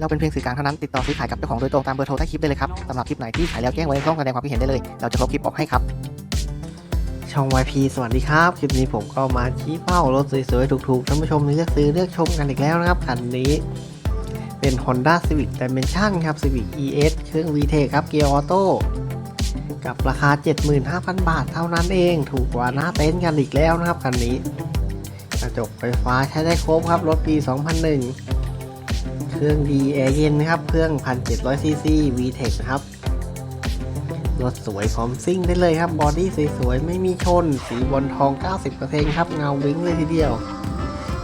เราเป็นเพียงสื่อกลางเท่านั้นติดต่อซื้อขายกับเจ้าของโดยตรงตามเบอร์โทรใต้คลิปได้เลยครับสำหรับคลิปไหนที่ขายแล้วแจ้งไว้ในช่องแสดงความคิดเห็นได้เลย เราจะลบคลิปออกให้ครับ ช่อง YP สวัสดีครับ คลิปนี้ผมก็มาชี้เป้ารถสวยๆถูกๆท่านผู้ชมเลือกซื้อเลือกชมกันอีกแล้วนะครับคันนี้เป็น Honda Civic Dimension ครับ Civic ES เครื่อง VTEC ครับเกียร์ออโต้กับราคา 75,000 บาทเท่านั้นเอง ถูกกว่าหน้าเต็นท์กันอีกแล้วนะครับคันนี้ กระจกไฟฟ้าใช้ได้ครบครับ รถปี 2001 เครื่องดีแอร์เย็นนะครับ เครื่อง 1,700 cc VTEC นะครับ รถสวยพร้อมซิ่งได้เลยครับ บอดี้สวยๆ ไม่มีชน สีบอลทอง 90%ครับ เงาวิ้งเลยทีเดียว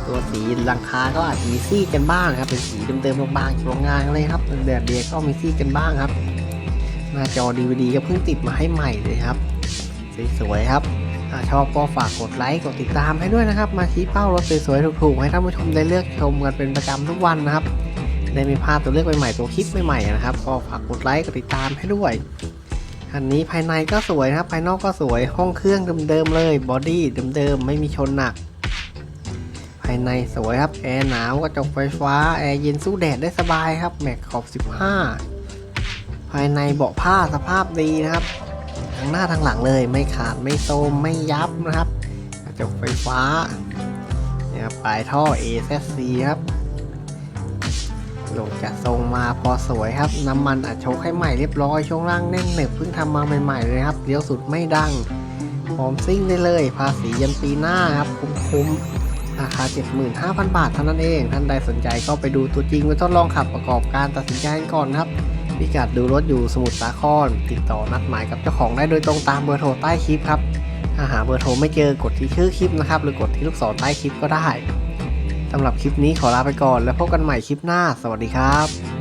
ตัวสีหลังคาก็อาจจะมีซี่กันบ้างครับ เป็นสีเดิมๆบางๆช่วงงานเลยครับแดดเดียก็มีซี่กันบ้างครับ หน้าจอ DVD ก็เพิ่งติดมาให้ใหม่เลยครับ สวยๆครับ ถ้าชอบก็ฝากกดไลค์กดติดตามให้ด้วยนะครับ มาชี้เป้ารถสวยๆถูกๆให้ท่านผู้ชมได้เลือกชมกันเป็นประจำทุกวันนะครับได้มีภาพตัวเลือกใหม่ๆตัวคลิปใหม่ๆนะครับ ก็ฝากกดไลค์กดติดตามให้ด้วยคันนี้ภายในก็สวยนะครับภายนอกก็สวยห้องเครื่องเดิมๆเลยบอดี้เดิมๆไม่มีชนหนัก ภายในสวยครับแอร์หนาวกระจกไฟฟ้าแอร์เย็นสู้แดดได้สบายครับแม็กขอบ 15 ภายในเบาะผ้าสภาพดีนะครับ ทั้งหน้าทั้งหลังเลยไม่ขาดไม่โทรมไม่ยับนะครับกระจกไฟฟ้าเนี่ยปลายท่อ AZC ครับลงจะทรงมาพอสวยครับ น้ำมันอัดโชคให้ใหม่เรียบร้อยช่วงล่างแน่นหนึบเพิ่งทำมาใหม่ๆเลยครับเลี้ยวสุดไม่ดังพร้อมซิ่งได้เลย ภาษียันปีหน้าครับคุ้มๆราคา 75,000 บาทเท่านั้นเอง ท่านใดสนใจก็ไปดูตัวจริงไปทดลองขับประกอบการตัดสินใจก่อนครับ พิกัดดูรถอยู่สมุทรสาคร ติดต่อนัดหมายกับเจ้าของได้โดยตรงตามเบอร์โทรใต้คลิปครับ ถ้าหาเบอร์โทรไม่เจอกดที่ชื่อคลิปนะครับ หรือกดที่ลูกศรใต้คลิปก็ได้สำหรับคลิปนี้ขอลาไปก่อน แล้วพบกันใหม่คลิปหน้า สวัสดีครับ